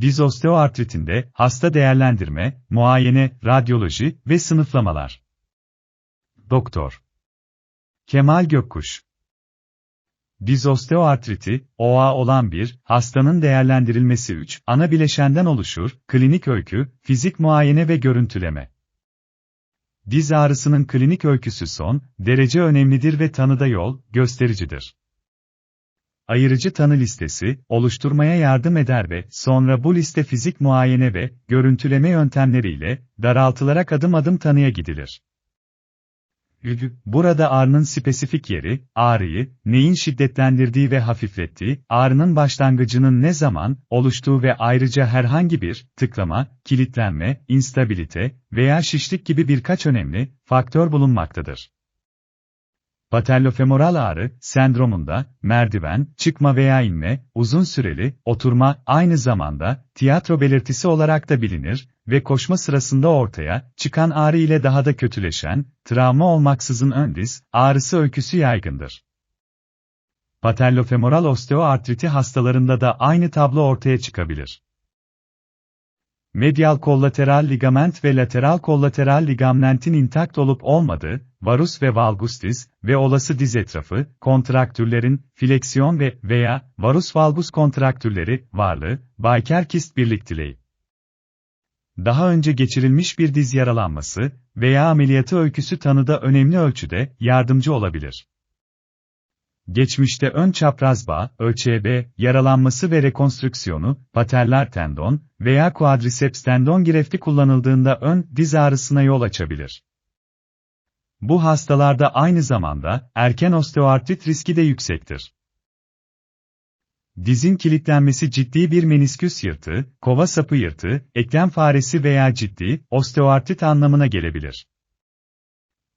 Diz osteoartritinde hasta değerlendirme, muayene, radyoloji ve sınıflamalar. Doktor Kemal Gökkuş Diz osteoartriti, OA olan bir, hastanın değerlendirilmesi 3, ana bileşenden oluşur, klinik öykü, fizik muayene ve görüntüleme. Diz ağrısının klinik öyküsü son, derece önemlidir ve tanıda yol, göstericidir. Ayırıcı tanı listesi, oluşturmaya yardım eder ve sonra bu liste fizik muayene ve görüntüleme yöntemleriyle daraltılarak adım adım tanıya gidilir. Burada ağrının spesifik yeri, ağrıyı, neyin şiddetlendirdiği ve hafiflettiği, ağrının başlangıcının ne zaman oluştuğu ve ayrıca herhangi bir tıklama, kilitlenme, instabilite veya şişlik gibi birkaç önemli faktör bulunmaktadır. Patellofemoral ağrı sendromunda merdiven, çıkma veya inme, uzun süreli oturma aynı zamanda tiyatro belirtisi olarak da bilinir ve koşma sırasında ortaya çıkan ağrı ile daha da kötüleşen, travma olmaksızın ön diz ağrısı öyküsü yaygındır. Patellofemoral osteoartriti hastalarında da aynı tablo ortaya çıkabilir. Medial kollateral ligament ve lateral kollateral ligamentin intakt olup olmadığı, varus ve valgus diz ve olası diz etrafı, kontraktürlerin, fleksiyon ve veya varus valgus kontraktürleri, varlığı, Bayker kist birlikteliği. Daha önce geçirilmiş bir diz yaralanması veya ameliyatı öyküsü tanıda önemli ölçüde yardımcı olabilir. Geçmişte ön çapraz bağ, ÖÇB, yaralanması ve rekonstrüksiyonu, patellar tendon veya quadriceps tendon grefti kullanıldığında ön diz ağrısına yol açabilir. Bu hastalarda aynı zamanda erken osteoartrit riski de yüksektir. Dizin kilitlenmesi ciddi bir menisküs yırtığı, kova sapı yırtığı, eklem faresi veya ciddi osteoartrit anlamına gelebilir.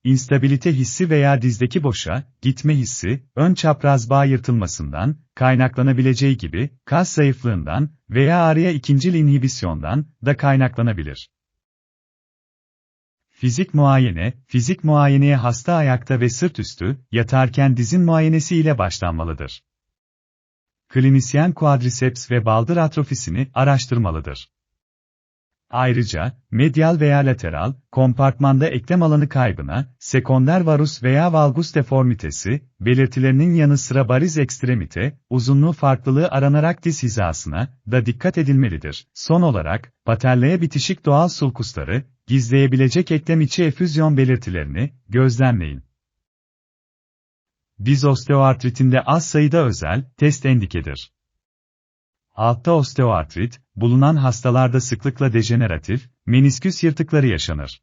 İnstabilite hissi veya dizdeki boşa, gitme hissi, ön çapraz bağ yırtılmasından, kaynaklanabileceği gibi, kas zayıflığından veya ağrıya ikincil inhibisyondan da kaynaklanabilir. Fizik muayene, fizik muayeneye hasta ayakta ve sırt üstü, yatarken dizin muayenesi ile başlanmalıdır. Klinisyen quadriceps ve baldır atrofisini araştırmalıdır. Ayrıca, medial veya lateral, kompartmanda eklem alanı kaybına, sekonder varus veya valgus deformitesi, belirtilerinin yanı sıra bariz ekstremite, uzunluğu farklılığı aranarak diz hizasına da dikkat edilmelidir. Son olarak, patelleye bitişik doğal sulkusları, gizleyebilecek eklem içi efüzyon belirtilerini gözlemleyin. Diz osteoartritinde az sayıda özel test endikedir. Altta osteoartrit, bulunan hastalarda sıklıkla dejeneratif, menisküs yırtıkları yaşanır.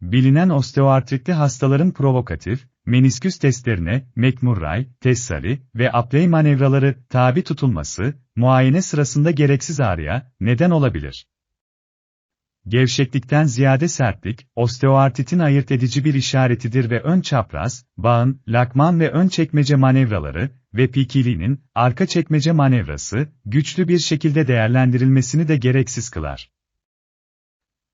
Bilinen osteoartritli hastaların provokatif, menisküs testlerine McMurray, Tessali ve Apley manevraları tabi tutulması, muayene sırasında gereksiz ağrıya neden olabilir. Gevşeklikten ziyade sertlik, osteoartritin ayırt edici bir işaretidir ve ön çapraz, bağın, lakman ve ön çekmece manevraları ve pikiliğinin arka çekmece manevrası güçlü bir şekilde değerlendirilmesini de gereksiz kılar.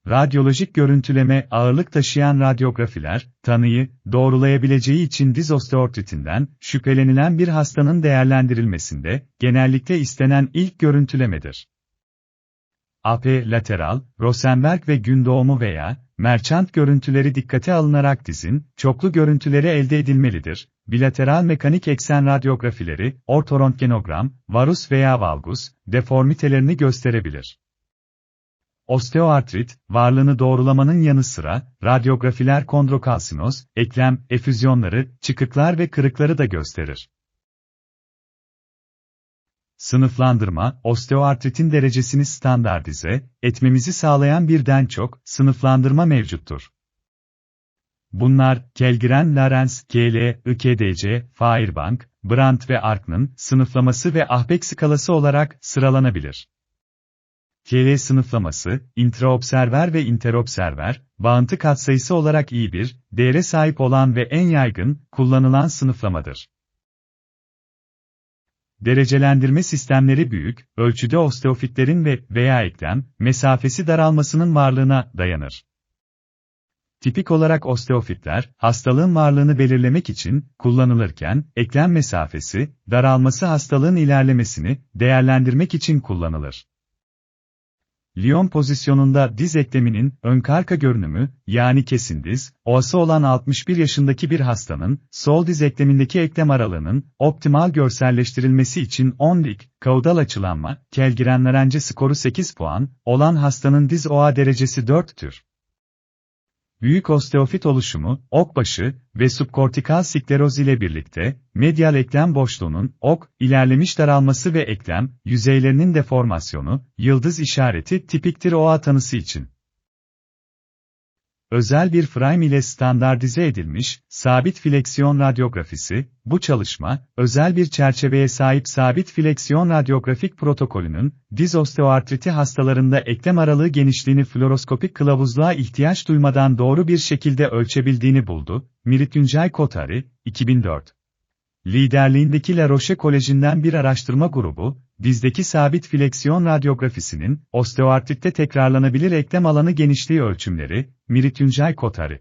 Radyolojik görüntüleme ağırlık taşıyan radyografiler, tanıyı doğrulayabileceği için diz osteoartritinden şüphelenilen bir hastanın değerlendirilmesinde genellikle istenen ilk görüntülemedir. AP lateral, Rosenberg ve gün doğumu veya merchant görüntüleri dikkate alınarak dizin çoklu görüntüleri elde edilmelidir. Bilateral mekanik eksen radyografileri, ortoröntgenogram, varus veya valgus, deformitelerini gösterebilir. Osteoartrit, varlığını doğrulamanın yanı sıra, radyografiler kondrokalsinoz, eklem, efüzyonları, çıkıklar ve kırıkları da gösterir. Sınıflandırma, osteoartritin derecesini standartize etmemizi sağlayan birden çok sınıflandırma mevcuttur. Bunlar, Kelgren Larens, KL, IKDC, Fairbank, Brandt ve Ark'ın sınıflaması ve Ahbeck skalası olarak sıralanabilir. KL sınıflaması, intraobserver ve interobserver, bağıntı katsayısı olarak iyi bir, değere sahip olan ve en yaygın, kullanılan sınıflamadır. Derecelendirme sistemleri büyük, ölçüde osteofitlerin ve veya eklem, mesafesi daralmasının varlığına dayanır. Tipik olarak osteofitler, hastalığın varlığını belirlemek için kullanılırken, eklem mesafesi, daralması hastalığın ilerlemesini değerlendirmek için kullanılır. Lyon pozisyonunda diz ekleminin ön karka görünümü, yani kesin diz, oası olan 61 yaşındaki bir hastanın, sol diz eklemindeki eklem aralığının, optimal görselleştirilmesi için 10 dik, kaudal açılanma, Kelgiren-Larence skoru 8 puan, olan hastanın diz OA derecesi 4 tür. Büyük osteofit oluşumu, ok başı ve subkortikal skleroz ile birlikte, medial eklem boşluğunun, ok, ilerlemiş daralması ve eklem, yüzeylerinin deformasyonu, yıldız işareti tipiktir OA tanısı için özel bir frame ile standartize edilmiş, sabit fleksiyon radyografisi, bu çalışma, özel bir çerçeveye sahip sabit fleksiyon radyografik protokolünün, diz osteoartriti hastalarında eklem aralığı genişliğini fluoroskopik kılavuzluğa ihtiyaç duymadan doğru bir şekilde ölçebildiğini buldu, Mirityunjay Kotari, 2004. Liderliğindeki La Roche Koleji'nden bir araştırma grubu, dizdeki sabit fleksiyon radyografisinin, osteoartritte tekrarlanabilir eklem alanı genişliği ölçümleri, Mirityunjay Kotari.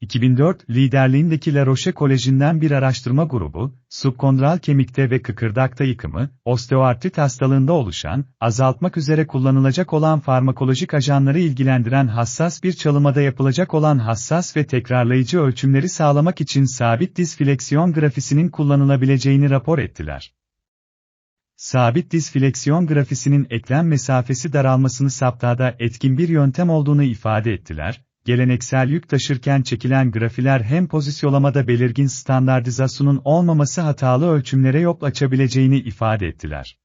2004 liderliğindeki La Roche Koleji'nden bir araştırma grubu, subkondral kemikte ve kıkırdakta yıkımı, osteoartrit hastalığında oluşan, azaltmak üzere kullanılacak olan farmakolojik ajanları ilgilendiren hassas bir çalımada yapılacak olan hassas ve tekrarlayıcı ölçümleri sağlamak için sabit diz fleksiyon grafisinin kullanılabileceğini rapor ettiler. Sabit diz fleksiyon grafisinin eklem mesafesi daralmasını saptada etkin bir yöntem olduğunu ifade ettiler, geleneksel yük taşırken çekilen grafiler hem pozisyolamada belirgin standartizasyonun olmaması hatalı ölçümlere yol açabileceğini ifade ettiler.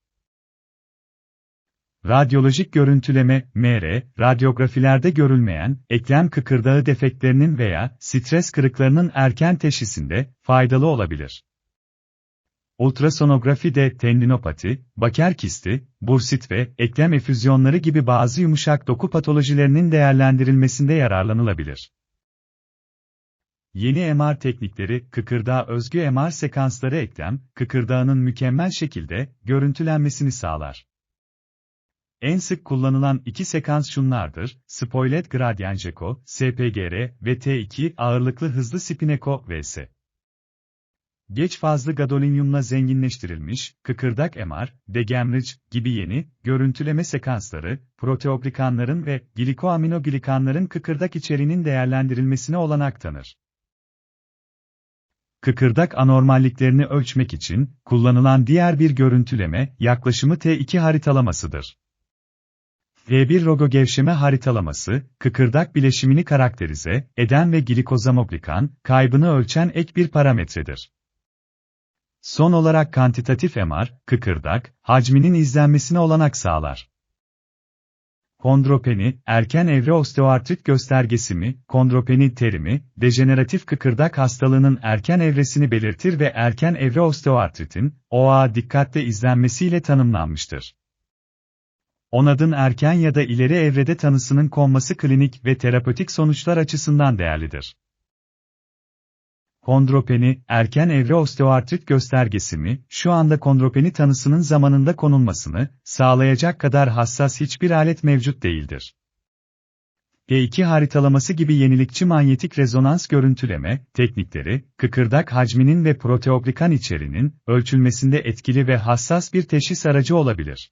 Radyolojik görüntüleme, MR, radyografilerde görülmeyen, eklem kıkırdağı defektlerinin veya stres kırıklarının erken teşhisinde faydalı olabilir. Ultrasonografi de tendinopati, baker kisti, bursit ve eklem efüzyonları gibi bazı yumuşak doku patolojilerinin değerlendirilmesinde yararlanılabilir. Yeni MR teknikleri, kıkırdağa özgü MR sekansları eklem, kıkırdağının mükemmel şekilde görüntülenmesini sağlar. En sık kullanılan iki sekans şunlardır, Spoilet Gradient Echo, SPGR ve T2 ağırlıklı hızlı Spineko vs geç fazlı gadolinyumla zenginleştirilmiş, kıkırdak MR, degemric gibi yeni, görüntüleme sekansları, proteoglikanların ve glikoaminoglikanların kıkırdak içeriğinin değerlendirilmesine olanak tanır. Kıkırdak anormalliklerini ölçmek için, kullanılan diğer bir görüntüleme, yaklaşımı T2 haritalamasıdır. T1 rogo gevşeme haritalaması, kıkırdak bileşimini karakterize eden ve glikozamoglikan, kaybını ölçen ek bir parametredir. Son olarak kantitatif MR, kıkırdak, hacminin izlenmesine olanak sağlar. Kondropeni, erken evre osteoartrit göstergesi mi, kondropeni terimi, dejeneratif kıkırdak hastalığının erken evresini belirtir ve erken evre osteoartritin, OA dikkatle izlenmesiyle tanımlanmıştır. Onadın erken ya da ileri evrede tanısının konması klinik ve terapötik sonuçlar açısından değerlidir. Kondropeni, erken evre osteoartrit göstergesi mi, şu anda kondropeni tanısının zamanında konulmasını sağlayacak kadar hassas hiçbir alet mevcut değildir. G2 haritalaması gibi yenilikçi manyetik rezonans görüntüleme teknikleri, kıkırdak hacminin ve proteoglikan içeriğinin ölçülmesinde etkili ve hassas bir teşhis aracı olabilir.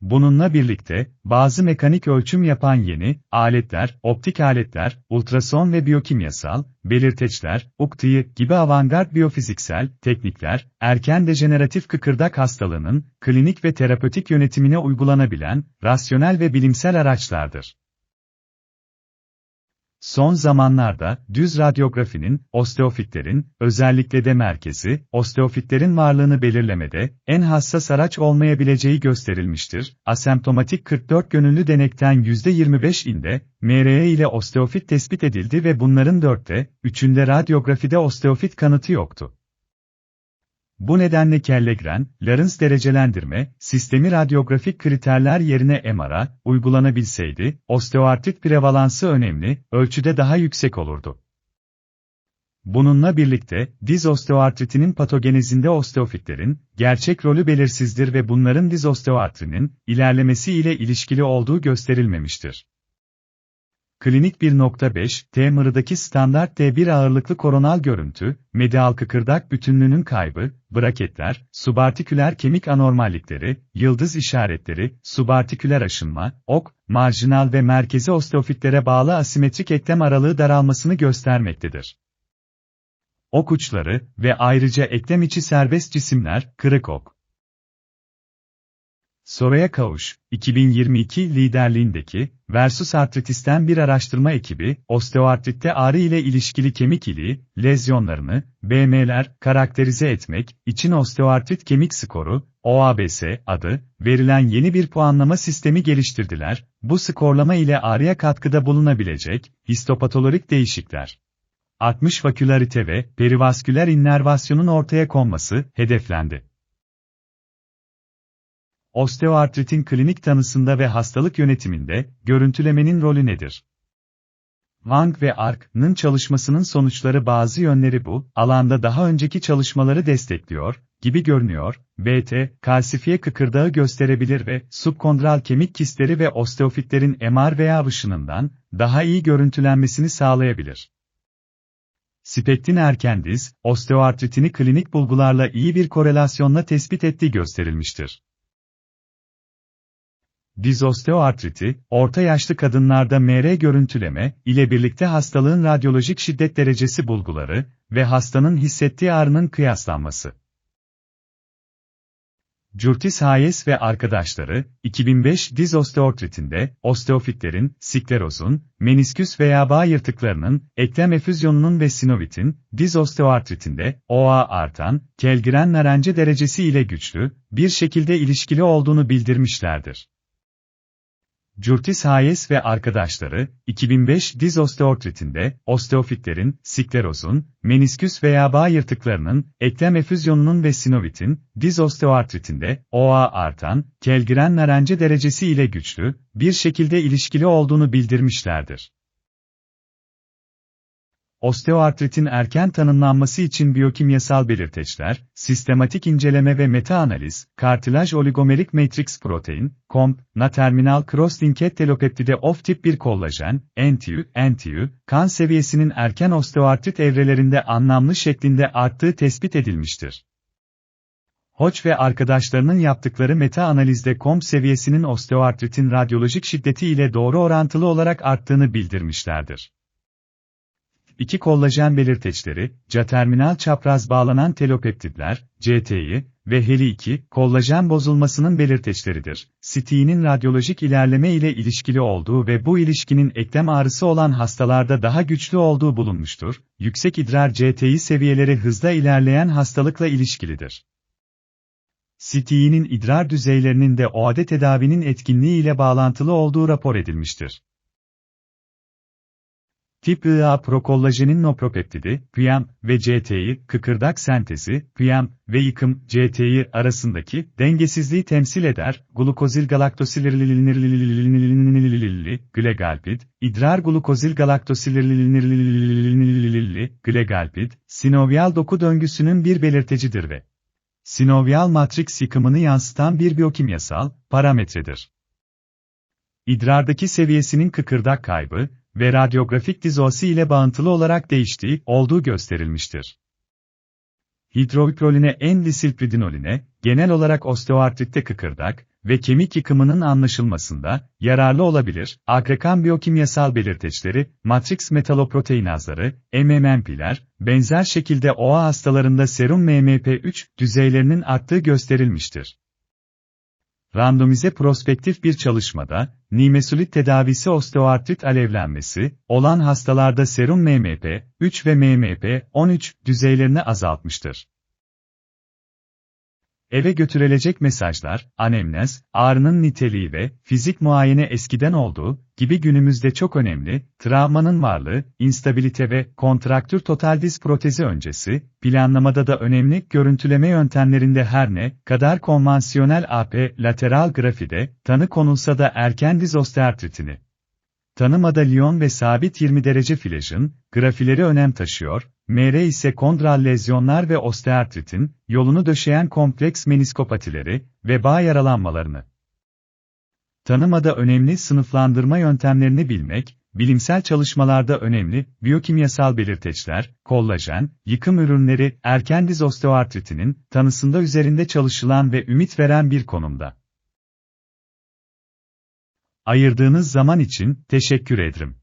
Bununla birlikte, bazı mekanik ölçüm yapan yeni aletler, optik aletler, ultrason ve biyokimyasal belirteçler, UKTİ gibi avantgard biyofiziksel teknikler, erken dejeneratif kıkırdak hastalığının klinik ve terapötik yönetimine uygulanabilen rasyonel ve bilimsel araçlardır. Son zamanlarda, düz radyografinin, osteofitlerin, özellikle de merkezi, osteofitlerin varlığını belirlemede, en hassas araç olmayabileceği gösterilmiştir. Asemptomatik 44 gönüllü denekten %25 inde, MRE ile osteofit tespit edildi ve bunların dörtte, üçünde radyografide osteofit kanıtı yoktu. Bu nedenle Kellegren, Larens derecelendirme, sistemi radyografik kriterler yerine MR'a uygulanabilseydi, osteoartrit prevalansı önemli, ölçüde daha yüksek olurdu. Bununla birlikte, diz osteoartritinin patogenezinde osteofitlerin, gerçek rolü belirsizdir ve bunların diz osteoartrinin, ilerlemesi ile ilişkili olduğu gösterilmemiştir. Klinik 1.5, T standart D1 ağırlıklı koronal görüntü, medial kıkırdak bütünlüğünün kaybı, braketler, subartiküler kemik anormallikleri, yıldız işaretleri, subartiküler aşınma, ok, marjinal ve merkezi osteofitlere bağlı asimetrik eklem aralığı daralmasını göstermektedir. Ok uçları ve ayrıca eklem içi serbest cisimler, kırık ok. Soraya Kavuş, 2022 liderliğindeki Versus Artritisten bir araştırma ekibi, osteoartritte ağrı ile ilişkili kemik iliği, lezyonlarını, BM'ler, karakterize etmek için osteoartrit kemik skoru, OABS adı, verilen yeni bir puanlama sistemi geliştirdiler, bu skorlama ile ağrıya katkıda bulunabilecek, histopatolorik değişikler. 60 vakülarite ve perivasküler innervasyonun ortaya konması hedeflendi. Osteoartritin klinik tanısında ve hastalık yönetiminde, görüntülemenin rolü nedir? Wang ve Ark'nın çalışmasının sonuçları bazı yönleri bu, alanda daha önceki çalışmaları destekliyor, gibi görünüyor, BT, kalsifiye kıkırdağı gösterebilir ve subkondral kemik kistleri ve osteofitlerin MR veya ışınından daha iyi görüntülenmesini sağlayabilir. Spektin erkendiz, osteoartritini klinik bulgularla iyi bir korelasyonla tespit ettiği gösterilmiştir. Diz osteoartriti, orta yaşlı kadınlarda MR görüntüleme ile birlikte hastalığın radyolojik şiddet derecesi bulguları ve hastanın hissettiği ağrının kıyaslanması. Curtis Hayes ve arkadaşları, 2005 diz osteoartritinde, osteofitlerin, sklerozun, menisküs veya bağ yırtıklarının, eklem efüzyonunun ve sinovitin, diz osteoartritinde, OA artan, kelgren narence derecesi ile güçlü, bir şekilde ilişkili olduğunu bildirmişlerdir. Curtis Hayes ve arkadaşları, 2005 diz osteoartritinde, osteofitlerin, sklerozun, menisküs veya bağ yırtıklarının, eklem efüzyonunun ve sinovitin, diz osteoartritinde, OA artan, kelgiren narence derecesi ile güçlü, bir şekilde ilişkili olduğunu bildirmişlerdir. Osteoartritin erken tanımlanması için biyokimyasal belirteçler, sistematik inceleme ve metaanaliz, kartilaj oligomerik matrix protein, komp, na terminal cross-linked telopeptide of tip 1 kollajen, NTU, NTU, kan seviyesinin erken osteoartrit evrelerinde anlamlı şeklinde arttığı tespit edilmiştir. Hoç ve arkadaşlarının yaptıkları meta-analizde komp seviyesinin osteoartritin radyolojik şiddeti ile doğru orantılı olarak arttığını bildirmişlerdir. İki kolajen belirteçleri, C-terminal çapraz bağlanan telopeptidler, CT'yi ve HELI-2, kollajen bozulmasının belirteçleridir. Sitiğinin radyolojik ilerleme ile ilişkili olduğu ve bu ilişkinin eklem ağrısı olan hastalarda daha güçlü olduğu bulunmuştur. Yüksek idrar CTI seviyeleri hızla ilerleyen hastalıkla ilişkilidir. Sitiğinin idrar düzeylerinin de OAD tedavinin etkinliği ile bağlantılı olduğu rapor edilmiştir. Tip IA prokolajenin nopropeptidi, PM ve CT'yi, kıkırdak sentezi, PM ve yıkım, CT'yi arasındaki dengesizliği temsil eder. Glukozil galaktosilirli ve radyografik dizosi ile bağıntılı olarak değiştiği olduğu gösterilmiştir. Hidrovikroline en disilpridinoline, genel olarak osteoartritte kıkırdak ve kemik yıkımının anlaşılmasında yararlı olabilir. Agrekan biyokimyasal belirteçleri, matrix metaloproteinazları, MMMP'ler, benzer şekilde OA hastalarında serum MMP3 düzeylerinin arttığı gösterilmiştir. Randomize prospektif bir çalışmada, nimesulit tedavisi osteoartrit alevlenmesi, olan hastalarda serum MMP, 3 ve MMP, 13 düzeylerini azaltmıştır. Eve götürülecek mesajlar, anemnez, ağrının niteliği ve fizik muayene eskiden olduğu gibi günümüzde çok önemli, travmanın varlığı, instabilite ve kontraktür total diz protezi öncesi, planlamada da önemli görüntüleme yöntemlerinde her ne kadar konvansiyonel AP lateral grafide tanı konulsa da erken diz osteoartritini tanımada Lyon ve sabit 20 derece flajın, grafileri önem taşıyor, MR ise kondral lezyonlar ve osteoartritin, yolunu döşeyen kompleks meniskopatileri ve bağ yaralanmalarını. Tanımada önemli sınıflandırma yöntemlerini bilmek bilimsel çalışmalarda önemli, biyokimyasal belirteçler, kollajen, yıkım ürünleri, erken diz osteoartritinin tanısında üzerinde çalışılan ve ümit veren bir konumda. Ayırdığınız zaman için teşekkür ederim.